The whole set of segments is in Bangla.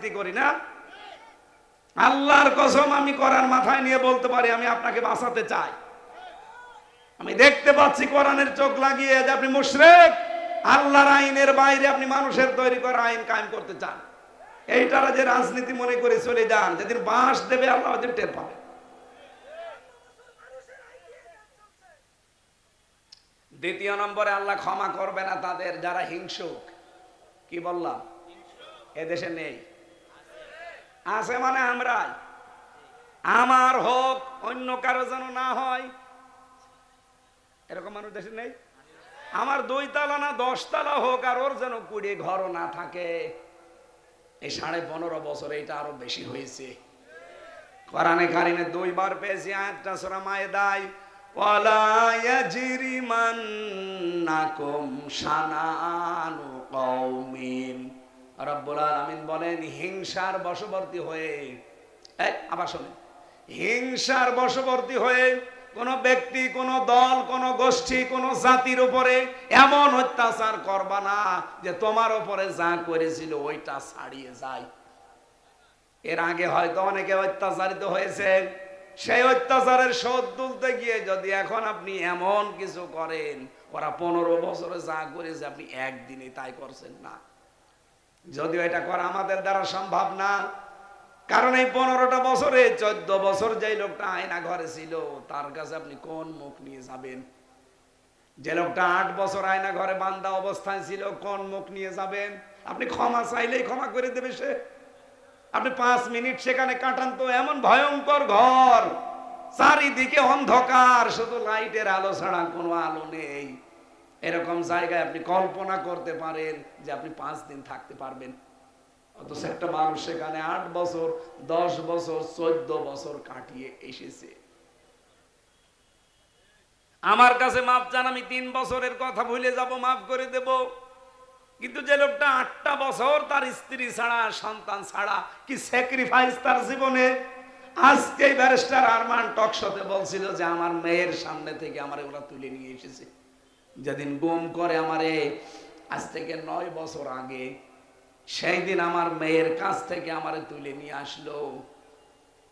রাজনীতি করি না? আল্লাহর কসম আমি করার মাথায় নিয়ে বলতে পারি, আমি আপনাকে বাঁচাতে চাই। আমি দেখতে পাচ্ছি কোরআনের চোখ লাগিয়ে যে আপনি মুশরেক। আল্লাহর আইনের বাইরে আপনি মানুষের তৈরি করা আইন কায়েম করতে চান। এইটারা যে রাজনীতি মনে করে চলে যান, যেদিন বাঁশ দেবে আল্লাহ ওদের টের পাবে। দ্বিতীয় নম্বরে আল্লাহ ক্ষমা করবে না তাদের, যারা হিংসুক। কি বললাম? এদেশে নেই। আছে মানে আমরাই। আমার হোক, অন্য কারও যেন না হয়। এরকম মানুষ দেশে নেই? আমার দুই তালা না দশ তালা হোক, আর ওর যেন কুড়ি ঘরও না থাকে। এই সাড়ে পনেরো বছর এইটা আরও বেশি হয়েছে। কোরআনে কারিমে দুইবার পেয়েছি আয়াতটা সূরা মায়েদায়, ওয়ালা ইয়াজরিমান্নাকুম শানানু কওমিন। রব্বুল আলামিন বলেন, হিংসার বশবর্তী হয়ে আবার শোনেন। হিংসার বশবর্তী হয়ে কোন ব্যক্তি, কোন দল, কোন গোষ্ঠী, কোন জাতির উপরে এমন অত্যাচার করবা না যে তোমার উপরে যা করেছিল ওইটা ছাড়িয়ে যায়। এর আগে হয়তো অনেকে অত্যাচারিত হয়েছে। সেই অত্যাচারের শোধ তুলতে গিয়ে যদি এখন আপনি এমন কিছু করেন, ওরা পনেরো বছরে যা করেছে আপনি একদিনে তাই করছেন না। যদিও এটা করা আমাদের দ্বারা সম্ভব না, কারণ এই পনেরোটা বছরে, চোদ্দ বছর যে লোকটা আয়না ঘরে ছিল, তার কাছে আপনি কোন মুখ নিয়ে যাবেন? যে লোকটা আট বছর আয়না ঘরে বান্দা অবস্থায় ছিল, কোন মুখ নিয়ে যাবেন? আপনি ক্ষমা চাইলেই ক্ষমা করে দেবে সে। আপনি পাঁচ মিনিট সেখানে কাটান তো এমন ভয়ঙ্কর ঘর, চারিদিকে অন্ধকার, শুধু লাইটের আলো ছাড়া কোনো আলো নেই। এরকম জায়গায় আপনি কল্পনা করতে পারেন যে আপনি পাঁচ দিন থাকতে পারবেন। অথচ একটা মানুষ সেখানে আট বছর, দশ বছর, চোদ্দ বছর কাটিয়ে এসেছে। আমার কাছে মাপ চান, আমি তিন বছরের কথা ভুলে যাব, মাফ করে দেব। কিন্তু যে লোকটা আটটা বছর তার স্ত্রী ছাড়া, সন্তান ছাড়া কি স্যাক্রিফাইস তার জীবনে? আজকে ব্যারিস্টার আরমান টকশতে বলছিল যে আমার মেয়ের সামনে থেকে আমার ওরা তুলে নিয়ে এসেছে। যেদিন গুম করে আমারে, আজ থেকে নয় বছর আগে সেই দিন আমার মেয়ের কাছ থেকে আমারে তুলে নিয়ে আসলো।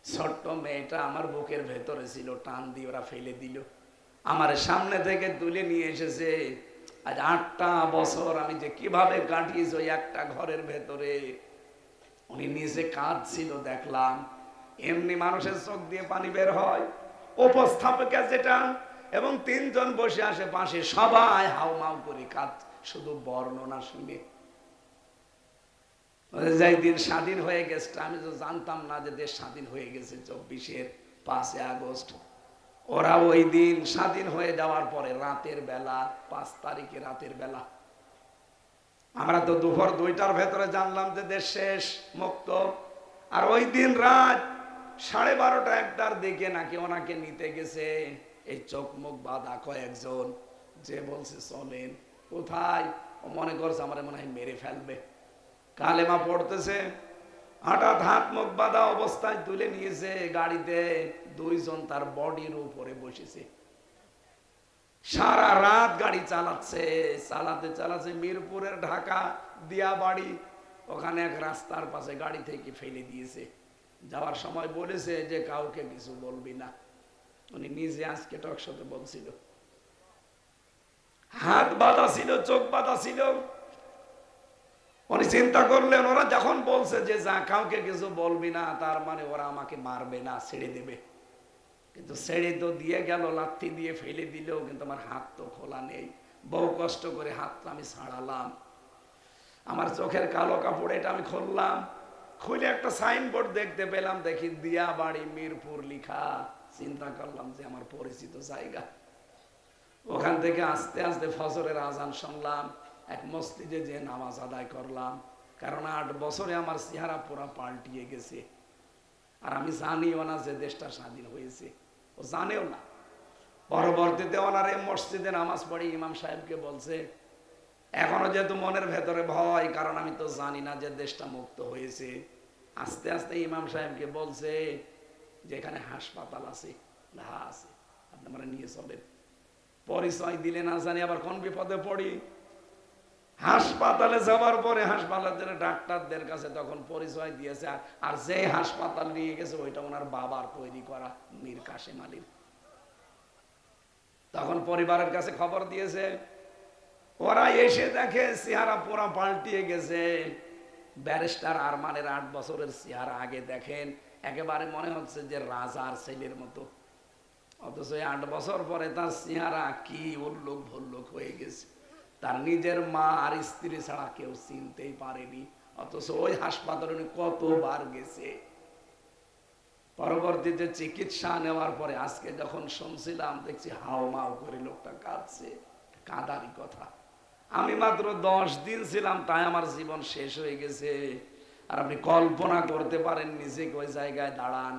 ছোট্ট মেয়েটা আমার বুকের ভেতরে ছিল, টান দিয়ে ওরা ফেলে দিল। আমার সামনে থেকে তুলে নিয়ে এসেছে। আজ আটটা বছর আমি যে কীভাবে কাটিয়েছি ওই একটা ঘরের ভেতরে। উনি নিজে কাঁদছিল, দেখলাম। এমনি মানুষের চোখ দিয়ে পানি বের হয়। উপস্থাপকা যেটা এবং তিনজন বসে আসে পাশে, সবাই হাউমাউ করে কাঁদ, শুধু বর্ণনা শুনে। যাই দিন স্বাধীন হয়ে গেছে, আমি তো জানতাম না যে দেশ স্বাধীন হয়ে গেছে চব্বিশের পাঁচই আগস্ট। ওরা ওই দিন স্বাধীন হয়ে যাওয়ার পরে রাতের বেলা, পাঁচ তারিখে রাতের বেলা। আমরা তো দুপুর দুইটার ভেতরে জানলাম যে দেশ শেষ, মুক্ত। আর ওই দিন রাত সাড়ে বারোটা একটার দিকে নাকি ওনাকে নিতে গেছে এই চোখ মুখ বাঁধা কয়েকজন যে বলছে চলেন কোথায়? ও মনে করছে, আমার মনে হয় মেরে ফেলবে। কালেমা পড়তেছে, হঠাৎ হাত মুখ বাঁধা অবস্থায় তুলে নিয়েছে গাড়িতে, দুইজন তার বডির উপরে বসেছে। সারা রাত গাড়ি চালাচ্ছে, চালাতে চালাচ্ছে মিরপুরের ঢাকা দিয়া বাড়ি ওখানে এক রাস্তার পাশে গাড়ি থেকে ফেলে দিয়েছে। যাওয়ার সময় বলেছে যে, কাউকে কিছু বলবি না। উনি নিজে আজকে টকশতে বলছিল। হাত বাঁধা ছিল, চোখ বাঁধা ছিল। উনি চিন্তা করলেন, ওরা যখন বলছে যে, যা কাউকে কিছু বলবি না, তার মানে ওরা আমাকে মারবে না, ছেড়ে দেবে। কিন্তু ছেড়ে তো দিয়ে গেল, লাথি দিয়ে ফেলে দিলেও কিন্তু আমার হাত তো খোলা নেই। বহু কষ্ট করে হাতটা আমি ছাড়ালাম। আমার চোখের কালো কাপড় এটা আমি খুললাম। খুলে একটা সাইনবোর্ড দেখতে পেলাম, দেখি দিয়া বাড়ি মিরপুর লিখা। চিন্তা করলাম যে আমার পরিচিত জায়গা। ওখান থেকে আস্তে আস্তে ফজরের আজান শুনলাম, এক মসজিদে যে নামাজ আদায় করলাম, কারণ আট বছরে আমার চেহারা পুরা পাল্টিয়ে গেছে। আর আমি জানিও না যে দেশটা স্বাধীন হয়েছে। ও জানেও না। পরবর্তীতে ওনার এই মসজিদে নামাজ পড়ে ইমাম সাহেবকে বলছে, এখনও যেহেতু মনের ভেতরে ভয়, কারণ আমি তো জানি না যে দেশটা মুক্ত হয়েছে। আস্তে আস্তে ইমাম সাহেবকে বলছে যে এখানে হাসপাতাল আছে হা আছে। আপনি আমরা নিয়ে চলেন। পরিচয় দিলে না জানি আবার কোন বিপদে পড়ি। হাসপাতালে যাওয়ার পরে হাসপাতালের ডাক্তারদের কাছে তখন পরিচয় দিয়েছে আর যে হাসপাতাল নিয়ে গেছে, ওইটা ওনার বাবার তৈরি করা মীর কাশেম আলীর। তখন পরিবারের কাছে খবর দিয়েছে, ওরা এসে দেখে চেহারা পুরা পাল্টিয়ে গেছে। ব্যারিস্টার আরমানের আট বছরের চেহারা আগে দেখেন একেবারে মনে হচ্ছে যে রাজার ছেলের মতো। অথচ আট বছর পরে তার চেহারা কি উল্লোক ভল্লোক হয়ে গেছে। তার নিজের মা আর স্ত্রী ছাড়া কেউ চিনতেই পারেনি। অথচ ওই হাসপাতালে কতবার গেছে। পরবর্তীতে চিকিৎসা নেওয়ার পরে আজকে যখন শুনছিলাম, দেখছি হাও মাও করে লোকটা কাঁদছে। কাঁদারই কথা। আমি মাত্র দশ দিন ছিলাম, তাই আমার জীবন শেষ হয়ে গেছে। আর আপনি কল্পনা করতে পারেন নিজেকে ওই জায়গায় দাঁড়ান।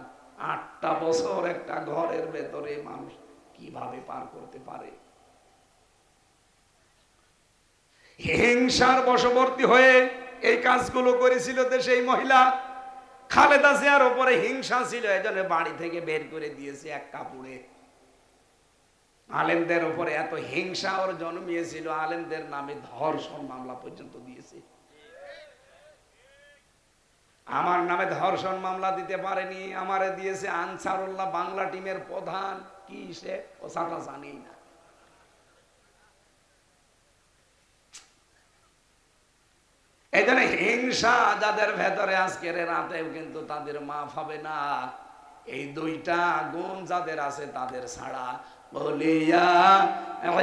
আটটা বছর একটা ঘরের ভেতরে মানুষ কীভাবে পার করতে পারে? হিংসার বশবর্তী হয়ে এই কাজগুলো করেছিল দেশে এই মহিলা। খালেদা জিয়ার উপরে হিংসা ছিল, এই বাড়ি থেকে বের করে দিয়েছে এক কাপড়ে। আলেমদের উপরে এত হিংসা ওর জন্মিয়েছিল আলেমদের নামে ধর্ষণ মামলা পর্যন্ত দিয়েছে। আমার নামে ধর্ষণ মামলা দিতে পারেনি, আমারে দিয়েছে আনসারুল্লাহ বাংলা টিমের প্রধান। কি সে? ও সাটা জানি না। এই জন্য হিংসা যাদের ভেতরে আজকের রাতেও কিন্তু তাদের মাফ হবে না। এই দুইটা গুণ যাদের আছে তাদের ছাড়া। বলিয়া,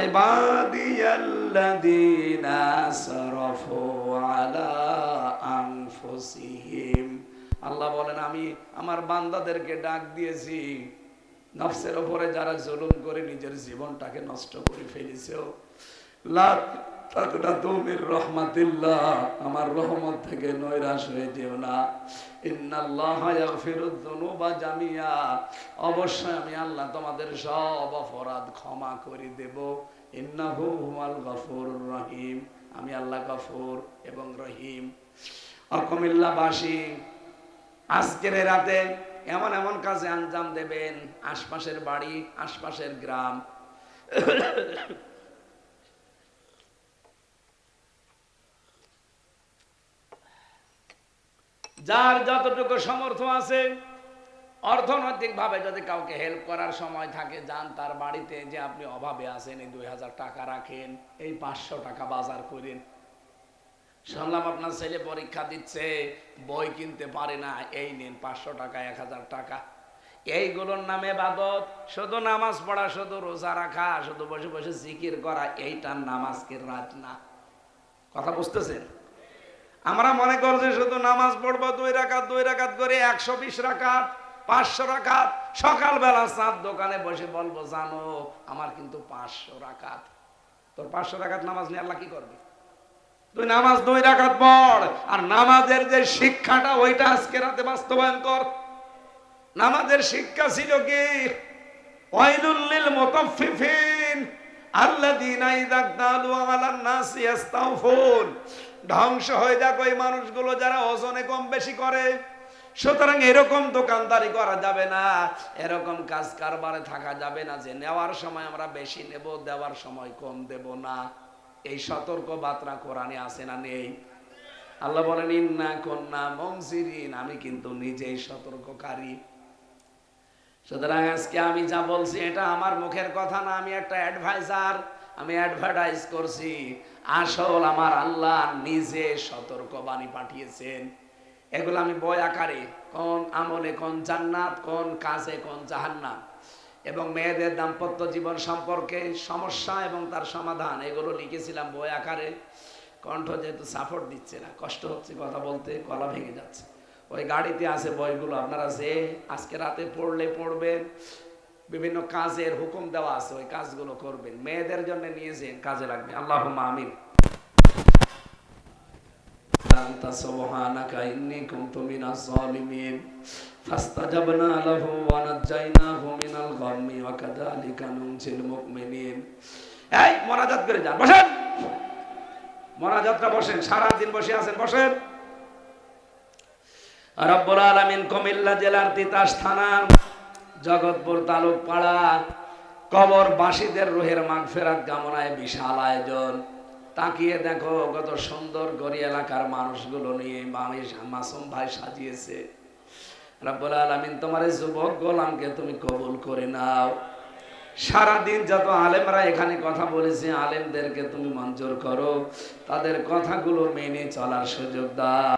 ইবাদিয়াল্লাযীনা আসরাফু আলা আল্লাহ বলেন, আমি আমার বান্দাদেরকে ডাক দিয়েছি, নফসের ওপরে যারা জুলুম করে নিজের জীবনটাকে নষ্ট করে ফেলেছে। আমি আল্লাহ তোমাদের সব অপরাধ ক্ষমা করে দেব। ইন্নাহু হুয়াল গফুরুর রহিম, আমি আল্লাহ গফুর এবং রহিম। অকমিল্লাবাসী আজকের রাতে এমন এমন কাজে আঞ্জাম দেবেন, আশপাশের বাড়ি, আশপাশের গ্রাম। যার যতটুকু সমর্থ আছে অর্থনৈতিক ভাবে যদি কাউকে হেল্প করার সময় থাকে, যান তার বাড়িতে যে আপনি অভাবে আছেন, এই দুই হাজার টাকা রাখেন, এই পাঁচশো টাকা বাজার করেন। শুনলাম আপনার ছেলে পরীক্ষা দিচ্ছে, বই কিনতে পারে না, এই নিন পাঁচশো টাকা, এক হাজার টাকা। এইগুলোর নামে বাদত, শুধু নামাজ পড়া, শুধু রোজা রাখা, শুধু বসে বসে জিকির করা, এইটার নামাজকে রাত না। কথা বুঝতেছেন? আমরা মনে করছি শুধু নামাজ পড়ব, দুই রাকাত দুই রাকাত করে একশো বিশ রাকাত, পাঁচশো রাকাত, সকালবেলা চাঁদ দোকানে বসে বলব, জানো, আমার কিন্তু পাঁচশো রাকাত। তোর পাঁচশো রাকাত নামাজ নিয়ে আল্লাহ কি করবে? তুই নামাজ দুই রাকাত পড়, আর নামাজের যে শিক্ষাটা ওইটা আজকে রাতে বাস্তবায়ন কর। নামাজের শিক্ষা ছিল কি? মুতাফফিফিন, আল্লাযীনা ইযা ধ্বংস হয়ে যাক ওই মানুষগুলো যারা ওজনে কম বেশি করে। সুতরাং এরকম দোকানদারি করা যাবে না, এরকম কাজ কারবারে থাকা যাবে না যে নেওয়ার সময় আমরা বেশি নেব, দেওয়ার সময় কম দেব না। এই সতর্ক বার্তা কোরআনে আছে না নেই? আল্লাহ বলেন, ইন্না কন্যা মংসিরিন আমি কিন্তু নিজেই সতর্ককারী। সুতরাং আজকে আমি যা বলছি, এটা আমার মুখের কথা না, আমি একটা অ্যাডভাইজার, আমি অ্যাডভার্টাইজ করছি। আসল আমার আল্লাহ নিজে সতর্ক বাণী পাঠিয়েছেন। এগুলো আমি বই আকারে, কোন আমলে কোন জান্নাত, কোন কাজে কোন জাহান্নাত এবং মেয়েদের দাম্পত্য জীবন সম্পর্কে সমস্যা এবং তার সমাধান, এগুলো লিখেছিলাম বই আকারে। কণ্ঠ যেহেতু সাপোর্ট দিচ্ছে না, কষ্ট হচ্ছে কথা বলতে, গলা ভেঙে যাচ্ছে। ওই গাড়িতে আছে বইগুলো, আপনারা যে আজকে রাতে পড়লে পড়বেন, বিভিন্ন কাজের হুকুম দেওয়া আছে, ওই কাজগুলো করবেন। মেয়েদের জন্য নিয়ে যে কাজে লাগবে। আল্লাহ আমিন। أنت سبحانك إني كنت من الظالمين فاستجبنا له ونجيناه من الغم وكذلك ننجي المؤمنين এই মোনাজাত করে যান বসেন মোনাজাতটা বসেন সারা দিন বসে আছেন বসেন রব্বুল আলামিন কুমিল্লা জেলার তিতাস থানা জগৎপুর তালুক পাড়া কবরবাসীদের রুহের মাগফিরাত কামনায় বিশাল আয়োজন তাকিয়ে দেখো কত সুন্দর গড়ি এলাকার মানুষগুলো নিয়ে মানুষ মাসুম ভাই সাজিয়েছে। রাব্বুল আলামিন, তোমার এই যুবক গোলামকে তুমি কবুল করে নাও। সারাদিন যত আলেমরা এখানে কথা বলেছে, আলেমদেরকে তুমি মঞ্জুর করো। তাদের কথাগুলো মেনে চলার সুযোগ দাও।